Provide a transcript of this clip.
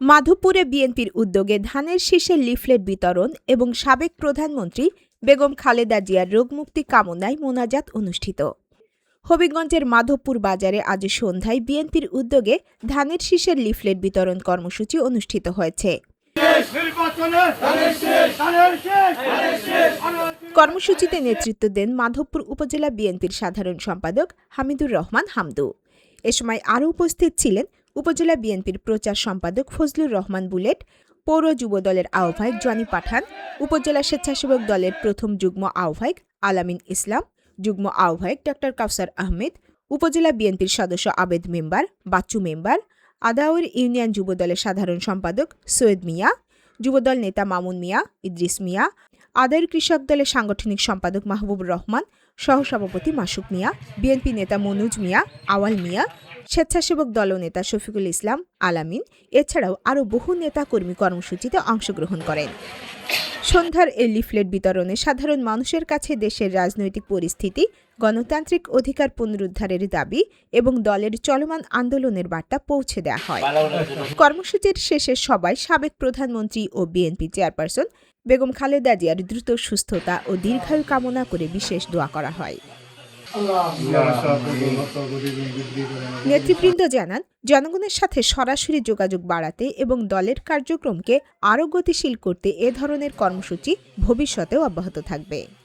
মাধবপুরে বিএনপির উদ্যোগে ধানের শীষের লিফলেট বিতরণ এবং সাবেক প্রধানমন্ত্রী বেগম খালেদা জিয়ার রোগমুক্তি কামনায় মোনাজাত অনুষ্ঠিত। হবিগঞ্জের মাধবপুর বাজারে আজ সন্ধ্যায় বিএনপির উদ্যোগে ধানের শীষের লিফলেট বিতরণ কর্মসূচি অনুষ্ঠিত হয়েছে। শেষ শেষ শেষ কর্মসূচিতে নেতৃত্ব দেন মাধবপুর উপজেলা বিএনপির সাধারণ সম্পাদক হামিদুর রহমান হামদু। এ সময় আরও উপস্থিত ছিলেন উপজেলা বিএনপির প্রচার সম্পাদক ফজলুর রহমান বুলেট, পৌর যুবদলের আহ্বায়ক জনি পাঠান, উপজেলা স্বেচ্ছাসেবক দলের প্রথম যুগ্ম আহ্বায়ক আলামিন ইসলাম, যুগ্ম আহ্বায়ক ড কাউসার আহমেদ, উপজেলা বিএনপির সদস্য Abed member, Bachchu member, Adaur union যুবদলের সাধারণ সম্পাদক সৈয়দ মিয়া যুবদল নেতা মামুন মিয়া, ইদ্রিস মিয়া আদায়ের কৃষক দলের সাংগঠনিক সম্পাদক মাহবুবুর রহমান, সহসভাপতি মাসুক মিয়া, বিএনপি নেতা মনুজ মিয়া, আওয়াল মিয়া স্বেচ্ছাসেবক দলনেতা শফিকুল ইসলাম, আলামিন, এছাড়াও আরও বহু নেতা কর্মী কর্মসূচিতে অংশগ্রহণ করেন। সন্ধ্যার এই লিফলেট বিতরণে সাধারণ মানুষের কাছে দেশের রাজনৈতিক পরিস্থিতি, গণতান্ত্রিক অধিকার পুনরুদ্ধারের দাবি এবং দলের চলমান আন্দোলনের বার্তা পৌঁছে দেওয়া হয়। কর্মসূচির শেষে সবাই সাবেক প্রধানমন্ত্রী ও বিএনপি চেয়ারপারসন বেগম খালেদা জিয়ার দ্রুত সুস্থতা ও দীর্ঘায়ু কামনা করে বিশেষ দোয়া করা হয়। নেতৃবৃন্দ জানান, জনগণের সাথে সরাসরি যোগাযোগ বাড়াতে এবং দলের কার্যক্রমকে আরও গতিশীল করতে এ ধরনের কর্মসূচি ভবিষ্যতেও অব্যাহত থাকবে।